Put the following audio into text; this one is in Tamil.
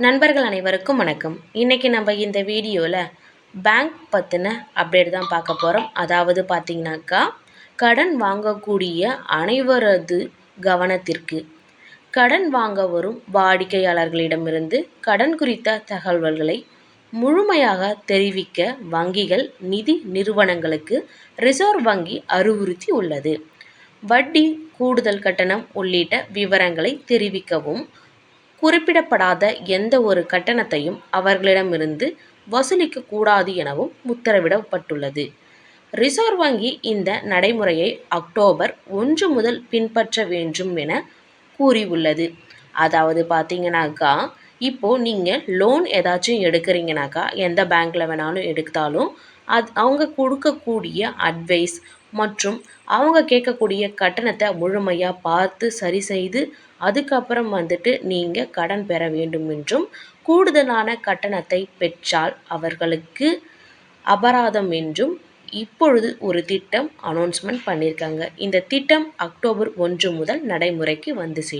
நண்பர்கள் அனைவருக்கும் வணக்கம். இன்றைக்கி நம்ம இந்த வீடியோவில் பேங்க் பற்றின அப்டேட் தான் பார்க்க போகிறோம் அதாவது பார்த்திங்கனாக்கா கடன் வாங்கக்கூடிய அனைவரது கவனத்திற்கு கடன் வாங்க வரும் வாடிக்கையாளர்களிடமிருந்து கடன் குறித்த தகவல்களை முழுமையாக தெரிவிக்க வங்கிகள் நிதி நிறுவனங்களுக்கு ரிசர்வ் வங்கி அறிவுறுத்தி உள்ளது. வட்டி கூடுதல் கட்டணம் உள்ளிட்ட விவரங்களை தெரிவிக்கவும் குறிப்பிடப்படாத எந்த ஒரு கட்டணத்தையும் அவர்களிடமிருந்து வசூலிக்க கூடாது எனவும் உத்தரவிடப்பட்டுள்ளது. ரிசர்வ் வங்கி இந்த நடைமுறையை அக்டோபர் ஒன்று முதல் பின்பற்ற வேண்டும் என கூறியுள்ளது. அதாவது பார்த்தீங்கன்னாக்கா இப்போது நீங்கள் லோன் ஏதாச்சும் எடுக்கிறீங்கனாக்கா எந்த பேங்க்கில் வேணாலும் எடுத்தாலும் அது அவங்க கொடுக்கக்கூடிய அட்வைஸ் மற்றும் அவங்க கேட்கக்கூடிய கட்டணத்தை முழுமையாக பார்த்து சரி செய்து அதுக்கப்புறம் வந்துட்டு நீங்கள் கடன் பெற வேண்டும் என்றும் கூடுதலான கட்டணத்தை பெற்றால் அவர்களுக்கு அபராதம் என்றும் இப்பொழுது ஒரு திட்டம் அனௌன்ஸ்மெண்ட் பண்ணியிருக்காங்க இந்த திட்டம் அக்டோபர் ஒன்று முதல் நடைமுறைக்கு வந்து சேரும்.